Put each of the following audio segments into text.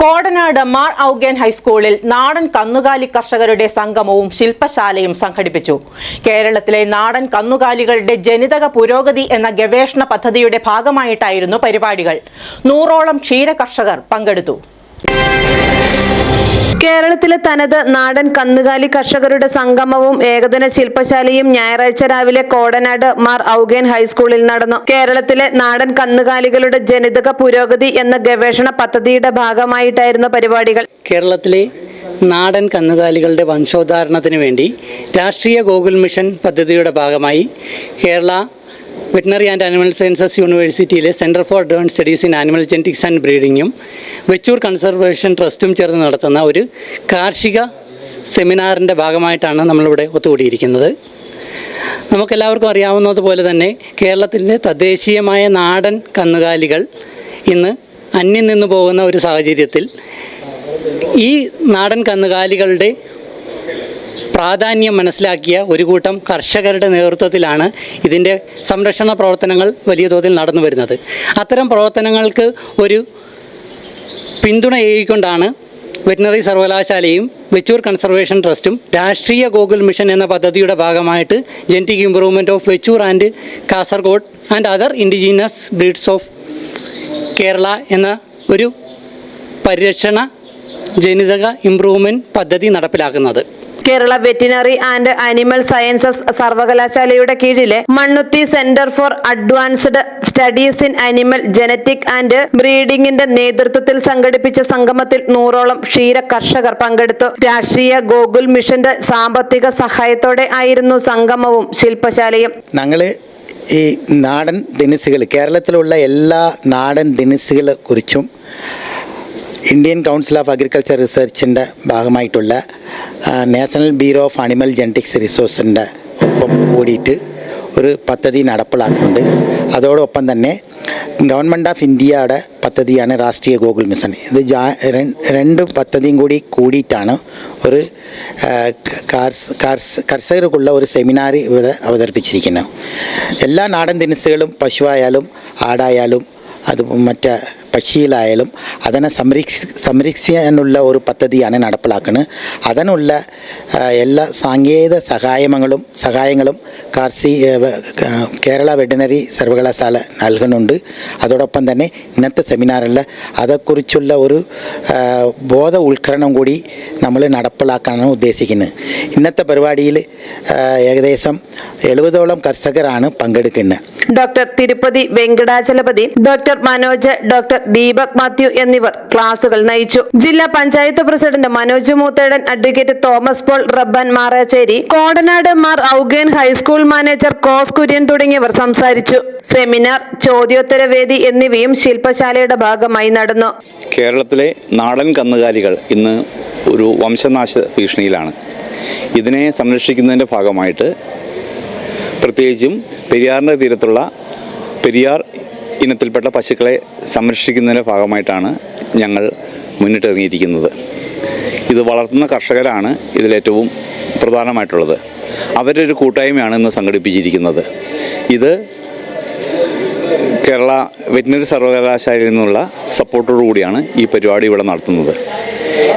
കോടനാട് മാർ ഔഗേൻ ഹൈസ്കൂളിൽ നാടൻ കന്നുകാലി കർഷകരുടെ സംഗമവും ശില്പശാലയും സംഘടിപ്പിച്ചു. കേരളത്തിലെ നാടൻ കന്നുകാലികളുടെ ജനിതക പുരോഗതി എന്ന ഗവേഷണ പദ്ധതിയുടെ ഭാഗമായിട്ടായിരുന്നു പരിപാടികൾ. നൂറോളം ക്ഷീര കർഷകർ പങ്കെടുത്തു. കേരളത്തിലെ തനത് നാടൻ കന്നുകാലി കർഷകരുടെ സംഗമവും ഏകദിന ശില്പശാലയും ഞായറാഴ്ച രാവിലെ കോടനാട് മാർ ഔഗേൻ ഹൈസ്കൂളിൽ നടന്നു. കേരളത്തിലെ നാടൻ കന്നുകാലികളുടെ ജനിതക പുരോഗതി എന്ന ഗവേഷണ പദ്ധതിയുടെ ഭാഗമായിട്ടായിരുന്നു പരിപാടികൾ. കേരളത്തിലെ നാടൻ കന്നുകാലികളുടെ വംശോദ്ധാരണത്തിന് വേണ്ടി രാഷ്ട്രീയ ഗോകുൽ മിഷൻ പദ്ധതിയുടെ ഭാഗമായി Kerala veterinary and animal sciences യൂണിവേഴ്സിറ്റിയിലെ centre for advance studies in animal genetics and ബ്രീഡിങ്ങും Vechur conservation ട്രസ്റ്റും ചേർന്ന് നടത്തുന്ന ഒരു കാർഷിക സെമിനാറിന്റെ ഭാഗമായിട്ടാണ് നമ്മളിവിടെ ഒത്തുകൂടിയിരിക്കുന്നത്. നമുക്കെല്ലാവർക്കും അറിയാവുന്നതുപോലെ തന്നെ കേരളത്തിലെ തദ്ദേശീയമായ നാടൻ കന്നുകാലികൾ ഇന്ന് അന്യം നിന്ന് പോകുന്ന ഒരു സാഹചര്യത്തിൽ ഈ നാടൻ കന്നുകാലികളുടെ പ്രാധാന്യം മനസ്സിലാക്കിയ ഒരു കൂട്ടം കർഷകരുടെ നേതൃത്വത്തിലാണ് ഇതിന്റെ സംരക്ഷണ പ്രവർത്തനങ്ങൾ വലിയ തോതിൽ നടന്നു വരുന്നത്. അത്തരം പ്രവർത്തനങ്ങൾക്ക് ഒരു പിന്തുണ ഏകിക്കൊണ്ടാണ് വെറ്റിനറി സർവകലാശാലയും വെച്ചൂർ കൺസർവേഷൻ ട്രസ്റ്റും രാഷ്ട്രീയ ഗോകുൽ മിഷൻ എന്ന പദ്ധതിയുടെ ഭാഗമായിട്ട് genetic improvement of Vechur and Kasargod and other indigenous breeds of Kerala എന്ന ഒരു പരിരക്ഷണ ജനിതക ഇംപ്രൂവ്മെന്റ് പദ്ധതി നടപ്പിലാക്കുന്നത്. Kerala veterinary and animal sciences സർവകലാശാലയുടെ കീഴിലെ Mannuthy centre for advanced studies in animal genetic and ബ്രീഡിംഗിന്റെ നേതൃത്വത്തിൽ സംഘടിപ്പിച്ച സംഗമത്തിൽ നൂറോളം ക്ഷീര കർഷകർ പങ്കെടുത്തു. രാഷ്ട്രീയ ഗോകുൽ മിഷന്റെ സാമ്പത്തിക സഹായത്തോടെ ആയിരുന്നു സംഗമവും ശില്പശാലയും. ഞങ്ങൾ ഈ നാടൻ ദിനസുകൾ കേരളത്തിലുള്ള എല്ലാ നാടൻ ദിനസുകളെ കുറിച്ചും ഇന്ത്യൻ കൗൺസിൽ ഓഫ് അഗ്രികൾച്ചർ റിസർച്ചിന്റെ ഭാഗമായിട്ടുള്ള national bureau of animal genetics റിസോഴ്സിന്റെ ഒപ്പം കൂടിയിട്ട് ഒരു പദ്ധതി നടപ്പിലാക്കുന്നുണ്ട്. അതോടൊപ്പം തന്നെ ഗവൺമെന്റ് ഓഫ് ഇന്ത്യയുടെ പദ്ധതിയാണ് രാഷ്ട്രീയ ഗോകുൽ മിഷൻ. ഇത് രണ്ട് പദ്ധതിയും കൂടി കൂടിയിട്ടാണ് ഒരു കർഷകർക്കുള്ള ഒരു സെമിനാർ ഇവിടെ അവതരിപ്പിച്ചിരിക്കുന്നത്. എല്ലാ നാടൻ ദിനസുകളും പശുവായാലും ആടായാലും അത് മറ്റ് പക്ഷിയിലായാലും അതിനെ സംരക്ഷി സംരക്ഷിക്കാനുള്ള ഒരു പദ്ധതിയാണ് നടപ്പിലാക്കുന്നത് അതിനുള്ള എല്ലാ സാങ്കേതിക സഹായങ്ങളും സഹായങ്ങളും കാർഷിക കേരള വെറ്റിനറി സർവകലാശാല നൽകുന്നുണ്ട്. അതോടൊപ്പം തന്നെ ഇന്നത്തെ സെമിനാറിൽ അതേക്കുറിച്ചുള്ള ഒരു ബോധ ഉൾക്കരണം കൂടി നമ്മൾ നടപ്പിലാക്കാനാണ് ഉദ്ദേശിക്കുന്നത് ഇന്നത്തെ പരിപാടിയിൽ ഏകദേശം എഴുപതോളം കർഷകരാണ് പങ്കെടുക്കുന്നത് doctor Tirupati Venkatachalapathy doctor Manoj doctor Deepak Mathew എന്നിവർ ക്ലാസുകൾ നയിച്ചു. ജില്ലാ panchayat president Manoj Moothedan advocate Thomas Paul റബ്ബൻ Maracheri Kodanad Mar Augen high school manager cos Kurian തുടങ്ങിയവർ സംസാരിച്ചു. സെമിനാർ ചോദ്യോത്തരവേദി എന്നിവയും ശില്പശാലയുടെ ഭാഗമായി നടന്നു. കേരളത്തിലെ നാടൻ കന്നുകാലികൾ ഇന്ന് ഒരു വംശനാശ ഭീഷണിയിലാണ്. ഇതിനെ സംരക്ഷിക്കുന്നതിന്റെ ഭാഗമായിട്ട് പ്രത്യേകിച്ചും പെരിയാറിന്റെ തീരത്തുള്ള പെരിയാർ ഇനത്തിൽപ്പെട്ട പശുക്കളെ സംരക്ഷിക്കുന്നതിന്റെ ഭാഗമായിട്ടാണ് ഞങ്ങൾ മുന്നിട്ടിറങ്ങിയിരിക്കുന്നത്. ഇത് വളർത്തുന്ന കർഷകരാണ് ഇതിലേറ്റവും പ്രധാനമായിട്ടുള്ളത്. അവരുടെ ഒരു കൂട്ടായ്മയാണ് ഇന്ന് സംഘടിപ്പിച്ചിരിക്കുന്നത്. ഇത് കേരള വെറ്റിനറി സർവകലാശാലയിൽ നിന്നുള്ള സപ്പോർട്ടോടു കൂടിയാണ് ഈ പരിപാടി ഇവിടെ നടത്തുന്നത്.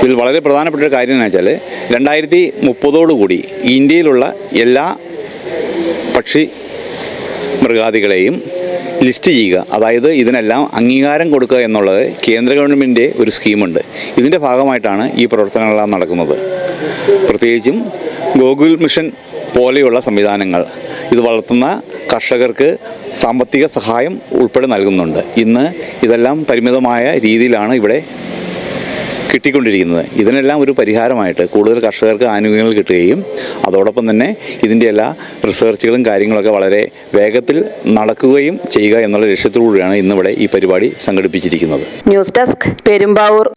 ഇതിൽ വളരെ പ്രധാനപ്പെട്ട ഒരു കാര്യം എന്ന് വെച്ചാൽ രണ്ടായിരത്തി മുപ്പതോടുകൂടി ഇന്ത്യയിലുള്ള എല്ലാ പക്ഷി മൃഗാദികളെയും ലിസ്റ്റ് ചെയ്യുക. അതായത് ഇതിനെല്ലാം അംഗീകാരം കൊടുക്കുക എന്നുള്ളത് കേന്ദ്ര ഗവൺമെന്റിന്റെ ഒരു സ്കീമുണ്ട്. ഇതിന്റെ ഭാഗമായിട്ടാണ് ഈ പ്രവർത്തനങ്ങളെല്ലാം നടക്കുന്നത്. പ്രത്യേകിച്ചും ഗോകുൽ മിഷൻ പോലെയുള്ള സംവിധാനങ്ങൾ ഇത് വളർത്തുന്ന കർഷകർക്ക് സാമ്പത്തിക സഹായം ഉൾപ്പെടെ നൽകുന്നുണ്ട്. ഇന്ന് ഇതെല്ലാം പരിമിതമായ രീതിയിലാണ് ഇവിടെ കിട്ടിക്കൊണ്ടിരിക്കുന്നത്. ഇതിനെല്ലാം ഒരു പരിഹാരമായിട്ട് കൂടുതൽ കർഷകർക്ക് ആനുകൂല്യങ്ങൾ കിട്ടുകയും അതോടൊപ്പം തന്നെ ഇതിന്റെ എല്ലാ റിസർച്ചുകളും കാര്യങ്ങളൊക്കെ വളരെ വേഗത്തിൽ നടക്കുകയും ചെയ്യുക എന്നുള്ള ലക്ഷ്യത്തോടുകൂടിയാണ് ഇന്നിവിടെ ഈ പരിപാടി സംഘടിപ്പിച്ചിരിക്കുന്നത്. News desk Perumbavoor.